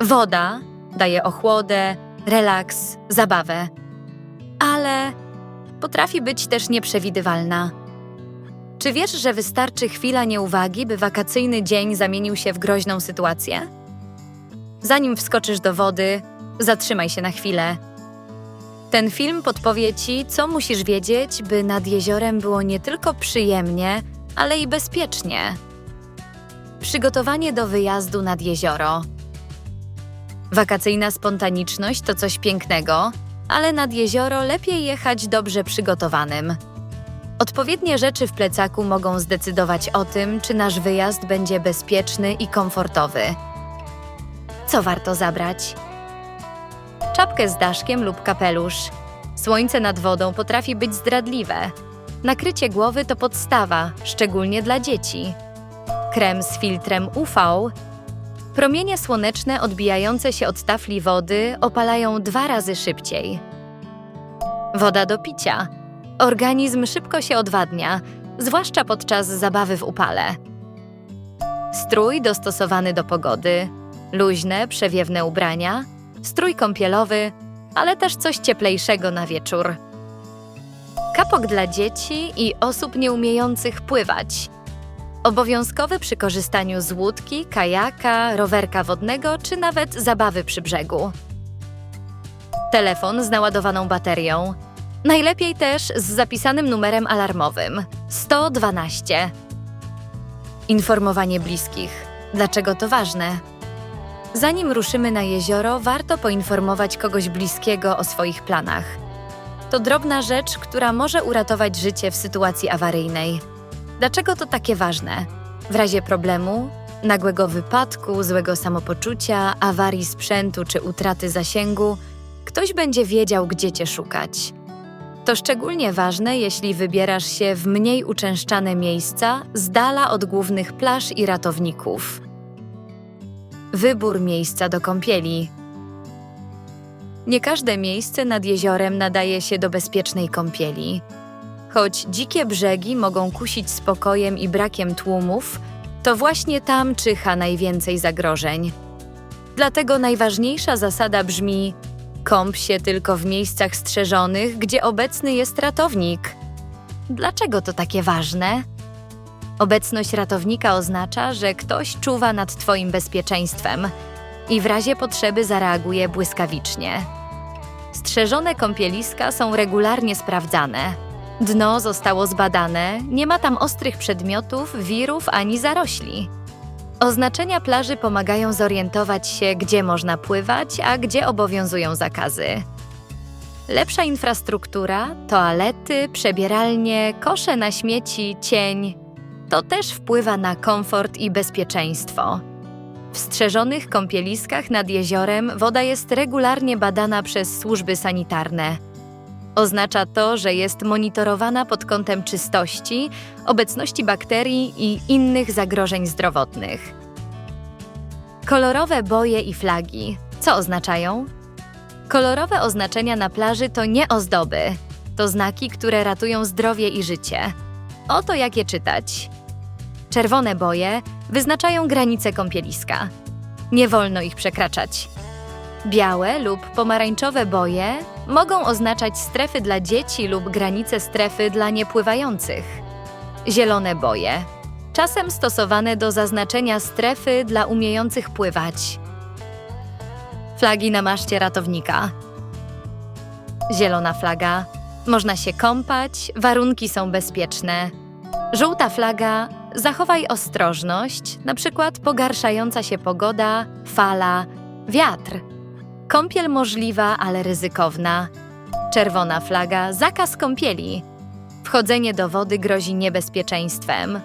Woda daje ochłodę, relaks, zabawę, ale potrafi być też nieprzewidywalna. Czy wiesz, że wystarczy chwila nieuwagi, by wakacyjny dzień zamienił się w groźną sytuację? Zanim wskoczysz do wody, zatrzymaj się na chwilę. Ten film podpowie ci, co musisz wiedzieć, by nad jeziorem było nie tylko przyjemnie, ale i bezpiecznie. Przygotowanie do wyjazdu nad jezioro. Wakacyjna spontaniczność to coś pięknego, ale nad jezioro lepiej jechać dobrze przygotowanym. Odpowiednie rzeczy w plecaku mogą zdecydować o tym, czy nasz wyjazd będzie bezpieczny i komfortowy. Co warto zabrać? Czapkę z daszkiem lub kapelusz. Słońce nad wodą potrafi być zdradliwe. Nakrycie głowy to podstawa, szczególnie dla dzieci. Krem z filtrem UV. Promienie słoneczne odbijające się od tafli wody opalają dwa razy szybciej. Woda do picia. Organizm szybko się odwadnia, zwłaszcza podczas zabawy w upale. Strój dostosowany do pogody, luźne, przewiewne ubrania, strój kąpielowy, ale też coś cieplejszego na wieczór. Kapok dla dzieci i osób nieumiejących pływać. Obowiązkowy przy korzystaniu z łódki, kajaka, rowerka wodnego czy nawet zabawy przy brzegu. Telefon z naładowaną baterią. Najlepiej też z zapisanym numerem alarmowym 112. Informowanie bliskich. Dlaczego to ważne? Zanim ruszymy na jezioro, warto poinformować kogoś bliskiego o swoich planach. To drobna rzecz, która może uratować życie w sytuacji awaryjnej. Dlaczego to takie ważne? W razie problemu, nagłego wypadku, złego samopoczucia, awarii sprzętu czy utraty zasięgu, ktoś będzie wiedział, gdzie cię szukać. To szczególnie ważne, jeśli wybierasz się w mniej uczęszczane miejsca, z dala od głównych plaż i ratowników. Wybór miejsca do kąpieli. Nie każde miejsce nad jeziorem nadaje się do bezpiecznej kąpieli. Choć dzikie brzegi mogą kusić spokojem i brakiem tłumów, to właśnie tam czyha najwięcej zagrożeń. Dlatego najważniejsza zasada brzmi: kąp się tylko w miejscach strzeżonych, gdzie obecny jest ratownik. Dlaczego to takie ważne? Obecność ratownika oznacza, że ktoś czuwa nad Twoim bezpieczeństwem i w razie potrzeby zareaguje błyskawicznie. Strzeżone kąpieliska są regularnie sprawdzane. Dno zostało zbadane, nie ma tam ostrych przedmiotów, wirów ani zarośli. Oznaczenia plaży pomagają zorientować się, gdzie można pływać, a gdzie obowiązują zakazy. Lepsza infrastruktura, toalety, przebieralnie, kosze na śmieci, cień to też wpływa na komfort i bezpieczeństwo. W strzeżonych kąpieliskach nad jeziorem woda jest regularnie badana przez służby sanitarne. Oznacza to, że jest monitorowana pod kątem czystości, obecności bakterii i innych zagrożeń zdrowotnych. Kolorowe boje i flagi. Co oznaczają? Kolorowe oznaczenia na plaży to nie ozdoby. To znaki, które ratują zdrowie i życie. Oto jak je czytać. Czerwone boje wyznaczają granice kąpieliska. Nie wolno ich przekraczać. Białe lub pomarańczowe boje mogą oznaczać strefy dla dzieci lub granice strefy dla niepływających. Zielone boje czasem stosowane do zaznaczenia strefy dla umiejących pływać. Flagi na maszcie ratownika. Zielona flaga. Można się kąpać, warunki są bezpieczne. Żółta flaga. Zachowaj ostrożność, na przykład pogarszająca się pogoda, fala, wiatr. Kąpiel możliwa, ale ryzykowna. Czerwona flaga. Zakaz kąpieli. Wchodzenie do wody grozi niebezpieczeństwem.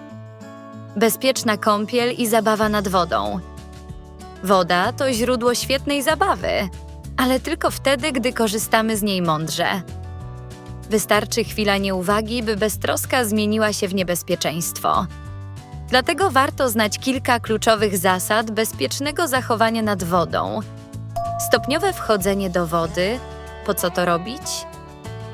Bezpieczna kąpiel i zabawa nad wodą. Woda to źródło świetnej zabawy, ale tylko wtedy, gdy korzystamy z niej mądrze. Wystarczy chwila nieuwagi, by beztroska zmieniła się w niebezpieczeństwo. Dlatego warto znać kilka kluczowych zasad bezpiecznego zachowania nad wodą. Stopniowe wchodzenie do wody. Po co to robić?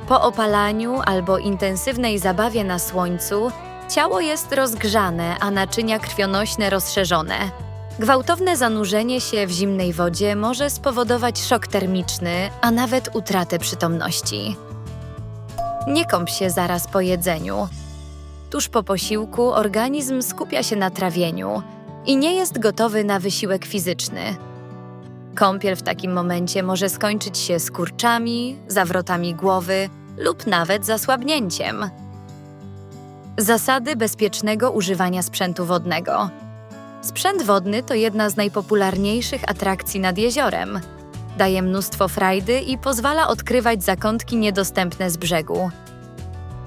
Po opalaniu albo intensywnej zabawie na słońcu ciało jest rozgrzane, a naczynia krwionośne rozszerzone. Gwałtowne zanurzenie się w zimnej wodzie może spowodować szok termiczny, a nawet utratę przytomności. Nie kąp się zaraz po jedzeniu. Tuż po posiłku organizm skupia się na trawieniu i nie jest gotowy na wysiłek fizyczny. Kąpiel w takim momencie może skończyć się skurczami, zawrotami głowy lub nawet zasłabnięciem. Zasady bezpiecznego używania sprzętu wodnego. Sprzęt wodny to jedna z najpopularniejszych atrakcji nad jeziorem. Daje mnóstwo frajdy i pozwala odkrywać zakątki niedostępne z brzegu.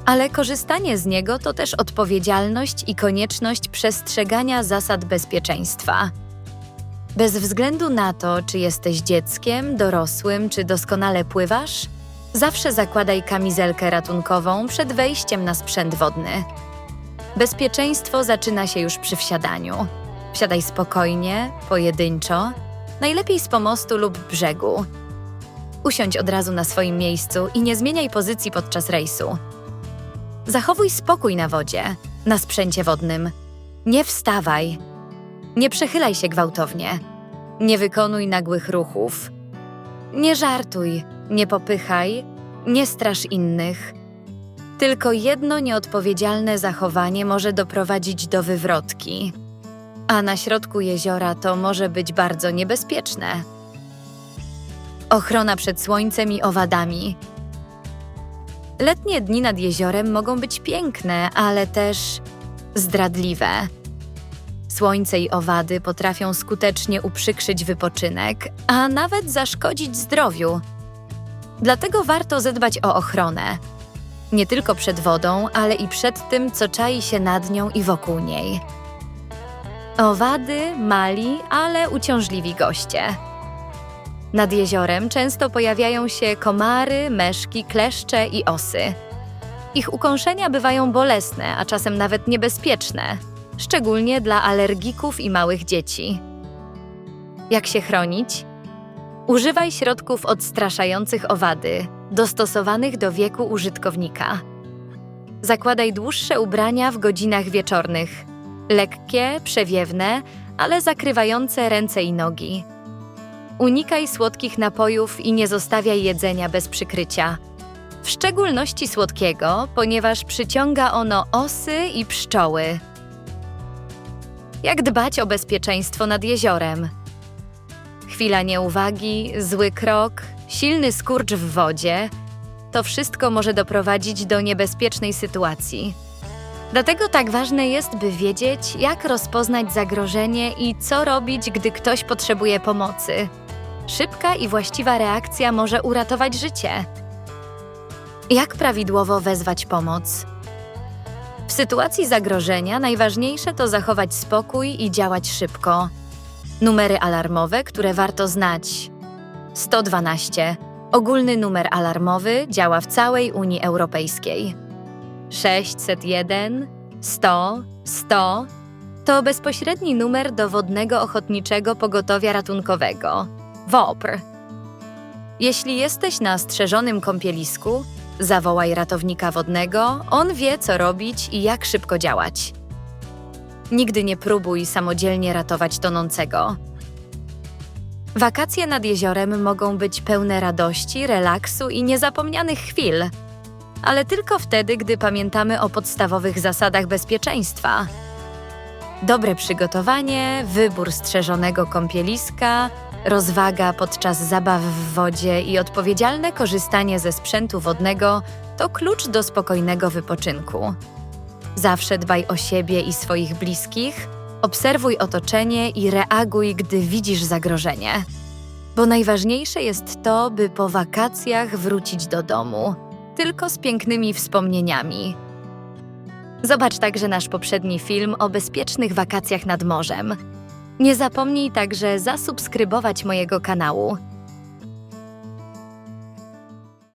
Ale korzystanie z niego to też odpowiedzialność i konieczność przestrzegania zasad bezpieczeństwa. Bez względu na to, czy jesteś dzieckiem, dorosłym, czy doskonale pływasz, zawsze zakładaj kamizelkę ratunkową przed wejściem na sprzęt wodny. Bezpieczeństwo zaczyna się już przy wsiadaniu. Wsiadaj spokojnie, pojedynczo, najlepiej z pomostu lub brzegu. Usiądź od razu na swoim miejscu i nie zmieniaj pozycji podczas rejsu. Zachowuj spokój na wodzie, na sprzęcie wodnym. Nie wstawaj. Nie przechylaj się gwałtownie. Nie wykonuj nagłych ruchów. Nie żartuj, nie popychaj, nie strasz innych. Tylko jedno nieodpowiedzialne zachowanie może doprowadzić do wywrotki. A na środku jeziora to może być bardzo niebezpieczne. Ochrona przed słońcem i owadami. Letnie dni nad jeziorem mogą być piękne, ale też zdradliwe. Słońce i owady potrafią skutecznie uprzykrzyć wypoczynek, a nawet zaszkodzić zdrowiu. Dlatego warto zadbać o ochronę. Nie tylko przed wodą, ale i przed tym, co czai się nad nią i wokół niej. Owady, mali, ale uciążliwi goście. Nad jeziorem często pojawiają się komary, meszki, kleszcze i osy. Ich ukąszenia bywają bolesne, a czasem nawet niebezpieczne, szczególnie dla alergików i małych dzieci. Jak się chronić? Używaj środków odstraszających owady, dostosowanych do wieku użytkownika. Zakładaj dłuższe ubrania w godzinach wieczornych, lekkie, przewiewne, ale zakrywające ręce i nogi. Unikaj słodkich napojów i nie zostawiaj jedzenia bez przykrycia. W szczególności słodkiego, ponieważ przyciąga ono osy i pszczoły. Jak dbać o bezpieczeństwo nad jeziorem? Chwila nieuwagi, zły krok, silny skurcz w wodzie to wszystko może doprowadzić do niebezpiecznej sytuacji. Dlatego tak ważne jest, by wiedzieć, jak rozpoznać zagrożenie i co robić, gdy ktoś potrzebuje pomocy. Szybka i właściwa reakcja może uratować życie. Jak prawidłowo wezwać pomoc? W sytuacji zagrożenia najważniejsze to zachować spokój i działać szybko. Numery alarmowe, które warto znać. 112. Ogólny numer alarmowy działa w całej Unii Europejskiej. 601, 100, 100 to bezpośredni numer dowodnego ochotniczego pogotowia ratunkowego WOPR. Jeśli jesteś na strzeżonym kąpielisku, zawołaj ratownika wodnego, on wie co robić i jak szybko działać. Nigdy nie próbuj samodzielnie ratować tonącego. Wakacje nad jeziorem mogą być pełne radości, relaksu i niezapomnianych chwil, ale tylko wtedy, gdy pamiętamy o podstawowych zasadach bezpieczeństwa. Dobre przygotowanie, wybór strzeżonego kąpieliska, rozwaga podczas zabaw w wodzie i odpowiedzialne korzystanie ze sprzętu wodnego to klucz do spokojnego wypoczynku. Zawsze dbaj o siebie i swoich bliskich, obserwuj otoczenie i reaguj, gdy widzisz zagrożenie. Bo najważniejsze jest to, by po wakacjach wrócić do domu, tylko z pięknymi wspomnieniami. Zobacz także nasz poprzedni film o bezpiecznych wakacjach nad morzem. Nie zapomnij także zasubskrybować mojego kanału.